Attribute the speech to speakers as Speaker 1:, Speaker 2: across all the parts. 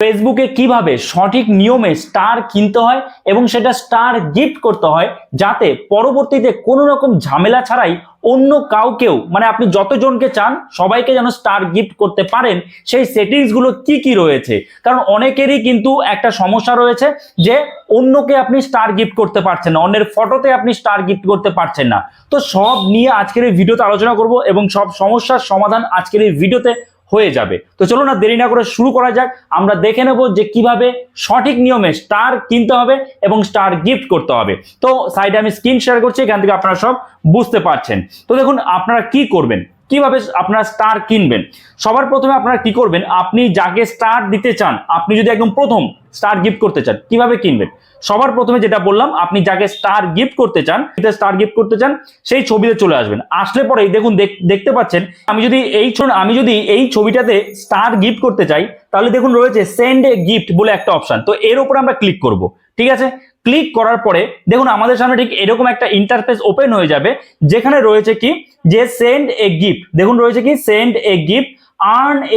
Speaker 1: ফেসবুকে কীভাবে সঠিক নিয়মে স্টার কিনতে হয় এবং সেটা স্টার গিফট করতে হয় যাতে পরবর্তীতে কোনো রকম ঝামেলা ছাড়াই অন্য কাউকেও মানে আপনি যতজনকে চান, সবাইকে যেন স্টার গিফট করতে পারেন, সেই সেটিংসগুলো কি কি রয়েছে? কারণ অনেকেরই কিন্তু একটা সমস্যা রয়েছে যে অন্যকে আপনি স্টার গিফট করতে পারছেন না, অন্যের ফটোতে আপনি স্টার গিফট করতে পারছেন না। তো সব নিয়ে আজকের এই ভিডিওতে আলোচনা করব এবং সব সমস্যার সমাধান আজকের এই ভিডিওতে হয়ে যাবে। তো চলো না, দেরি না করে শুরু করা যাক। আমরা দেখে নেব যে কীভাবে সঠিক নিয়মে স্টার কিনতে হবে এবং স্টার গিফট করতে হবে। তো সাইডে আমি স্ক্রিন শেয়ার করছি, এখান থেকে আপনারা সব বুঝতে পারছেন। তো দেখুন, আপনারা কি করবেন? কীভাবে আপনারা স্টার কিনবেন? সবার প্রথমে আপনারা কি করবেন? আপনি যাকে স্টার দিতে চান, আপনি যদি একদম প্রথম স্টার গিফট করতে চান, কীভাবে কিনবেন? সবার প্রথমে যেটা বললাম, আপনি যাকে স্টার গিফট করতে চান স্টার গিফট করতে চান, সেই ছবিতে চলে আসবেন। আসলে পরেই দেখুন, দেখ- দেখতে পাচ্ছেন, আমি যদি এই আমি যদি এই ছবিটাতে স্টার গিফট করতে চাই, তাহলে দেখুন রয়েছে সেন্ড এ গিফট বলে একটা অপশন তো এর উপরে আমরা ক্লিক করব, ঠিক আছে? ক্লিক করার পরে দেখুন, আমাদের সামনে ঠিক এরকম একটা ইন্টারফেস ওপেন হয়ে যাবে, যেখানে রয়েছে কি? যে সেন্ড এ গিফট দেখুন রয়েছে কি? Send a gift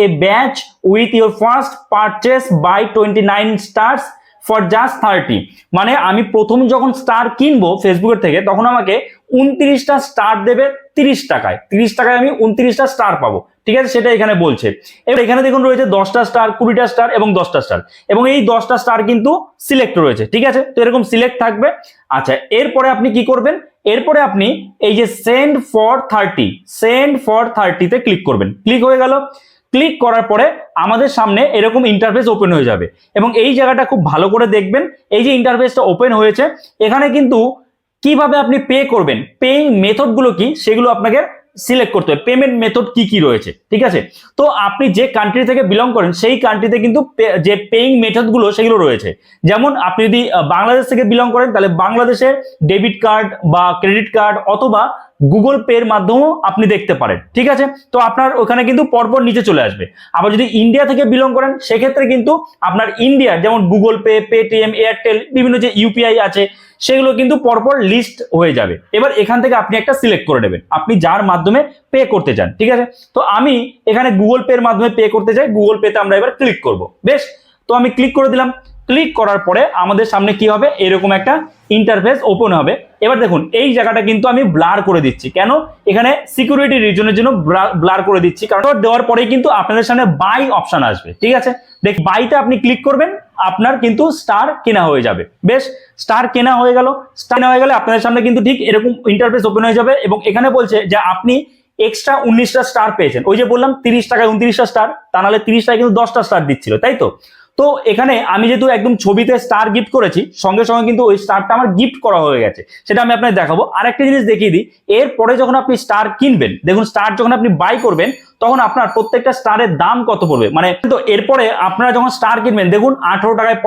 Speaker 1: a badge with your first purchase buy twenty nine stars for just thirty মানে আমি প্রথম যখন স্টার কিনবো ফেসবুকের থেকে, তখন আমাকে উনত্রিশটা স্টার দেবে তিরিশ টাকায়। তিরিশ টাকায় আমি উনত্রিশটা স্টার পাবো। ঠিক আছে? সেটা এখানে বলছে। এবার এখানে দেখুন রয়েছে দশটা স্টার কুড়িটা স্টার এবং দশটা স্টার এবং এই দশটা স্টার কিন্তু সিলেক্ট রয়েছে, ঠিক আছে? তো এরকম সিলেক্ট থাকবে। আচ্ছা এরপরে আপনি কি করবেন? এরপরে আপনি এই যে send for thirty send for থার্টিতে click করবেন। ক্লিক হয়ে গেল। ক্লিক করার পরে আমাদের সামনে এরকম ইন্টারফেস ওপেন হয়ে যাবে। এবং এই জায়গাটা খুব ভালো করে দেখবেন। এই যে ইন্টারফেসটা ওপেন হয়েছে, এখানে কিন্তু কীভাবে আপনি পে করবেন? পেইং মেথডগুলো কি? সেগুলো আপনাকে সিলেক্ট করতে হবে। পেমেন্ট মেথড কি কি রয়েছে? ঠিক আছে? তো আপনি যে কান্ট্রি থেকে বিলং করেন, সেই কান্ট্রিতে কিন্তু যে পেইং মেথডগুলো সেগুলো রয়েছে। যেমন আপনি যদি বাংলাদেশ থেকে বিলং করেন, তাহলে বাংলাদেশের ডেবিট কার্ড বা ক্রেডিট কার্ড অথবা গুগল পে এর মাধ্যমেও আপনি দেখতে পারেন। ঠিক আছে? তো আপনার ওখানে কিন্তু পরপর নিচে চলে আসবে। আবার যদি ইন্ডিয়া থেকে বিলং করেন, সেক্ষেত্রে কিন্তু আপনার ইন্ডিয়ার যেমন গুগল পে পেটিএম এয়ারটেল বিভিন্ন যে ইউপিআই আছে, সেগুলো কিন্তু পরপর লিস্ট হয়ে যাবে। এবার এখান থেকে আপনি একটা সিলেক্ট করে নেবেন। আপনি যার মাধ্যমে পে করতে চান, ঠিক আছে? তো আমি এখানে গুগল পে এর মাধ্যমে পে করতে চাই গুগল পে তে আমরা এবার ক্লিক করব, বেশ? তো আমি ক্লিক করে দিলাম ক্লিক করার পরে আমাদের সামনে কি হবে? এরকম একটা ইন্টারফেস ওপেন হবে। এবার দেখুন, এই জায়গাটা কিন্তু আমি ব্লার করে দিচ্ছি। কেন? এখানে সিকিউরিটি রিজনের জন্য ব্লার করে দিচ্ছি। কারণ দেওয়ার পরেই কিন্তু আপনাদের সামনে বাই অপশন আসবে। ঠিক আছে? দেখ বাইতে আপনি ক্লিক করবেন, আপনার কিন্তু স্টার কেনা হয়ে যাবে। বেশ স্টার কেনা হয়ে গেল। স্টার কেনা হয়ে গেলে আপনাদের সামনে কিন্তু ঠিক এরকম ইন্টারফেস ওপেন হয়ে যাবে এবং এখানে বলছে যে আপনি এক্সট্রা উনিশটা স্টার পেয়েছেন। ওই যে বললাম তিরিশ টাকায় উনত্রিশটা স্টার তা নাহলে তিরিশ টাকায় কিন্তু দশটা স্টার দিচ্ছিল, তাই তো? তো এখানে আমি যেহেতু একদম ছবিতে স্টার গিফট করেছি, সঙ্গে সঙ্গে কিন্তু ওই স্টারটা আমার গিফট করা হয়ে গেছে। সেটা আমি আপনাকে দেখাবো। আরেকটা জিনিস দেখিয়ে দিই, এরপরে যখন আপনি স্টার কিনবেন, দেখুন স্টার যখন আপনি বাই করবেন তখন আপনার প্রত্যেকটা স্টারের দাম কত পড়বে? মানে তো এরপরে আপনারা যখন স্টার কিনবেন, দেখুন আঠারো টাকায়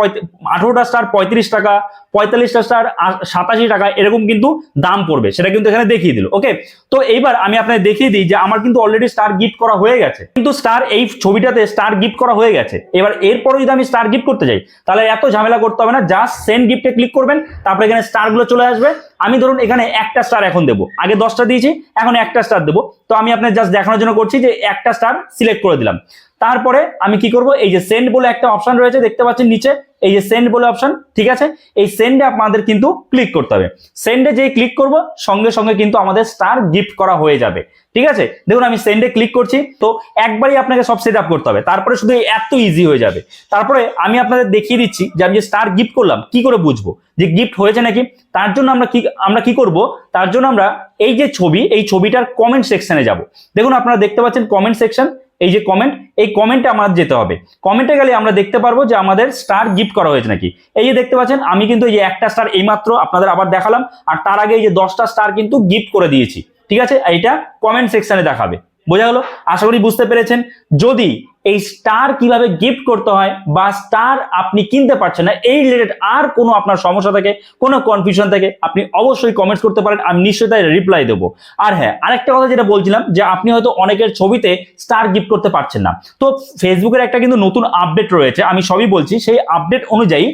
Speaker 1: আঠারোটা স্টার পঁয়ত্রিশ টাকা, পঁয়তাল্লিশটা স্টার সাতাশি টাকা, এরকম কিন্তু দাম পড়বে। সেটা কিন্তু এখানে দেখিয়ে দিল ওকে তো এইবার আমি আপনাকে দেখিয়ে দিই যে আমার কিন্তু অলরেডি স্টার গিফট করা হয়ে গেছে। কিন্তু স্টার এই ছবিটাতে স্টার গিফট করা হয়ে গেছে। এবার এরপরে যদি আমি স্টার গিফট করতে যাই, তাহলে এত ঝামেলা করতে হবে না জাস্ট সেন্ড গিফটে ক্লিক করবেন, তারপরে এখানে স্টারগুলো চলে আসবে। আমি ধরুন এখানে একটা স্টার এখন দেবো। আগে দশটা দিয়েছি, এখন একটা স্টার দেবো। তো আমি আপনার জাস্ট দেখানোর জন্য করছি যে একটা স্টার সিলেক্ট করে দিলাম। তারপরে আমি কি করব? এই যে সেন্ড বলে একটা অপশন রয়েছে, দেখতে পাচ্ছেন নিচে এই যে সেন্ড বলে অপশন ঠিক আছে? এই সেন্ডে আপনাদের কিন্তু ক্লিক করতে হবে। সেন্ডে যেই ক্লিক করব, সঙ্গে সঙ্গে কিন্তু আমাদের স্টার গিফট করা হয়ে যাবে। ঠিক আছে? দেখুন, আমি সেন্ডে ক্লিক করছি, তো একবারই আপনাকে সব সেট আপ করতে হবে। তারপরে শুধু এত ইজি হয়ে যাবে। তারপরে আমি আপনাদের দেখিয়ে দিচ্ছি যে আমি যে স্টার গিফট করলাম, কি করে বুঝব? যে গিফট হয়েছে নাকি? তার জন্য আমরা কি আমরা কি করব? তার জন্য আমরা এই যে ছবি, এই ছবিটার কমেন্ট সেকশনে যাব। দেখুন, আপনারা দেখতে পাচ্ছেন কমেন্ট সেকশন এই যে কমেন্ট এই কমেন্টে আমাদের যেতে হবে। কমেন্টে গেলে আমরা দেখতে পারব যে আমাদের স্টার গিফট করা হয়েছে নাকি। এই যে দেখতে পাচ্ছেন, আমি কিন্তু এই যে একটা স্টার এইমাত্র আপনাদের আবার দেখালাম, আর তার আগে এই যে দশটা স্টার কিন্তু গিফট করে দিয়েছি। ঠিক আছে? এইটা কমেন্ট সেকশনে দেখাবে। বোঝা গেল? আশা করি বুঝতে পেরেছেন। যদি এই স্টার কীভাবে গিফট করতে হয় বা স্টার আপনি কিনতে পারছেন না, এই রিলেটেড আর কোনো আপনার সমস্যা থাকে, কোনো কনফিউশন থাকে, আপনি অবশ্যই কমেন্টস করতে পারেন, আমি নিশ্চয়ই তাই রিপ্লাই দেবো। আর হ্যাঁ আরেকটা কথা যেটা বলছিলাম, যে আপনি হয়তো অনেকের ছবিতে স্টার গিফট করতে পারছেন না। তো ফেসবুকের একটা কিন্তু নতুন আপডেট রয়েছে, আমি সবই বলছি, সেই আপডেট অনুযায়ী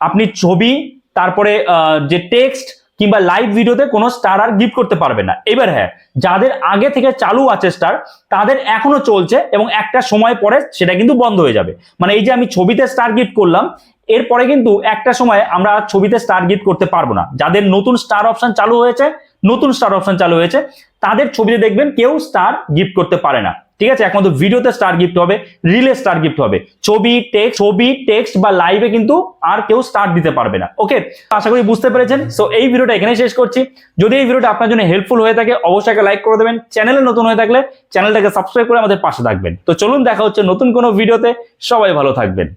Speaker 1: আপনি ছবি, তারপরে যে টেক্সট কিংবা লাইভ ভিডিওতে কোনো স্টার আর গিফট করতে পারবে না। এবার হ্যাঁ যাদের আগে থেকে চালু আছে স্টার তাদের এখনও চলছে এবং একটা সময় পরে সেটা কিন্তু বন্ধ হয়ে যাবে। মানে এই যে আমি ছবিতে স্টার গিফট করলাম, এরপরে কিন্তু একটা সময় আমরা ছবিতে স্টার গিফট করতে পারব না। যাদের নতুন স্টার অপশন চালু হয়েছে, নতুন স্টার অপশন চালু হয়েছে, তাদের ছবিতে দেখবেন কেউ স্টার গিফট করতে পারে না। ঠিক আছে? একমাত্র ভিডিওতে স্টার গিফট হবে রিলে স্টার গিফট হবে। ছবি টেক্সট ছবি টেক্সট বা লাইভে কিন্তু আর কেউ স্টার দিতে পারবে না। ওকে আশা করি বুঝতে পেরেছেন। সো এই ভিডিওটা এখানে শেষ করছি। যদি এই ভিডিওটা আপনার জন্য হেল্পফুল হয়ে থাকে, অবশ্যই একটা লাইক করে দেবেন। চ্যানেলে নতুন হয়ে থাকলে চ্যানেলটাকে সাবস্ক্রাইব করে আমাদের পাশে থাকবেন। তো চলুন, দেখা হচ্ছে নতুন কোনো ভিডিওতে সবাই ভালো থাকবেন।